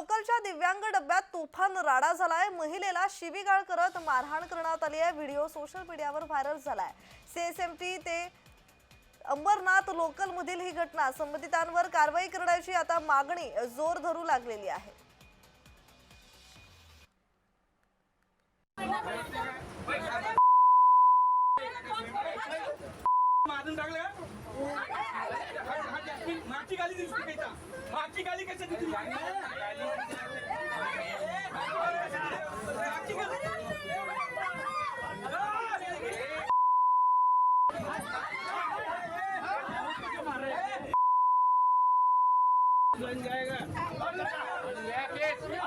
लोकलच्या दिव्यांग डब्यात तुफान राडा झालाय. महिलेला शिवीगाळ करत मारहाण करण्यात आली आहे. व्हिडिओ सोशल मीडियावर व्हायरल झालाय. सीएसएमटी ते अंबरनाथ लोकल मधील ही घटना संबंधितांवर कारवाई करण्याची आता मागणी जोर धरू लागलेली आहे. मारून टाकलं मागची गाली दिसते त्याच्या मागची गाली मागची गाली बन जाएगा क्या कर रहे हो?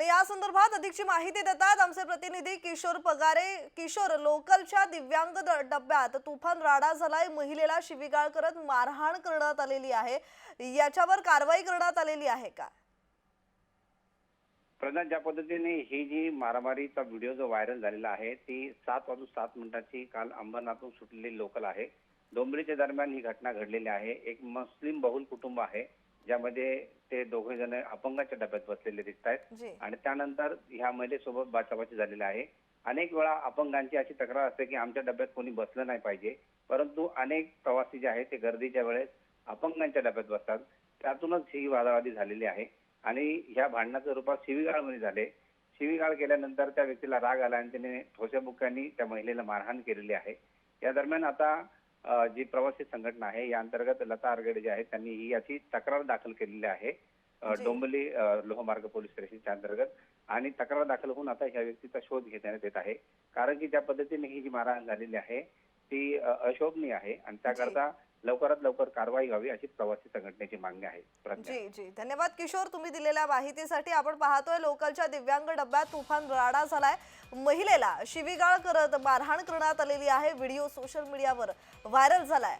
आणि या संदर्भात अधिकची माहिती देतात आमचे प्रतिनिधी किशोर पगारे. किशोर लोकलच्या दिव्यांग डब्यात तुफान राडा झालाय. महिलेला शिवीगाळ करत मारहाण करण्यात आलेली आहे. याच्यावर कारवाई करण्यात आलेली आहे का? प्रधान ज्या पद्धतीने ही जी मारामारीचा व्हिडिओ जो व्हायरल झालेला आहे ती सात वाजून सात मिनिटाची काल अंबरनाथून सुटलेली लोकल आहे. डोंबरीच्या दरम्यान ही घटना घडलेली आहे. एक मुस्लिम बहुल कुटुंब आहे. ज्यामध्ये ते दोघे जण अपंगाच्या डब्यात बसलेले दिसत आहेत. जी. आणि त्यानंतर ह्या महिलेसोबत बाचाबाची झालेली आहे. अनेक वेळा अपंगांची अशी तक्रार असते की आमच्या डब्यात कोणी बसलं नाही पाहिजे. परंतु अनेक प्रवासी जे आहेत ते गर्दीच्या वेळेस अपंगांच्या डब्यात बसतात. त्यातूनच ही वादावादी झालेली आहे. आणि ह्या भांडणाच्या रूपात शिवीगाळमध्ये झाले. शिवीगाळ केल्यानंतर त्या व्यक्तीला राग आला आणि त्याने ठोस्या बुक्यांनी त्या महिलेला मारहाण केलेली आहे. या दरम्यान आता जी प्रवासी संघटना आहे या अंतर्गत लता आरगडे जे आहेत त्यांनी ही याची तक्रार दाखल केलेली आहे. अ, लोहमार्ग पोलीस स्टेशनच्या अंतर्गत. आणि तक्रार दाखल होऊन आता ह्या व्यक्तीचा शोध घेण्यात येत आहे. कारण की ज्या पद्धतीने ही जी मारहाण झालेली आहे ती अशोभनीय आहे. आणि त्याकरता लवकरात लवकर कारवाई व्हावी अशी प्रवासी संघटनेची मागणी आहे. जी जी. धन्यवाद किशोर तुम्ही दिलेल्या माहितीसाठी आपण पाहतोय लोकलच्या दिव्यांग डब्यात तुफान राडा झालाय. महिलेला शिवीगाळ करत मारहाण करण्यात आलेली आहे. व्हिडिओ सोशल मीडियावर व्हायरल झालाय.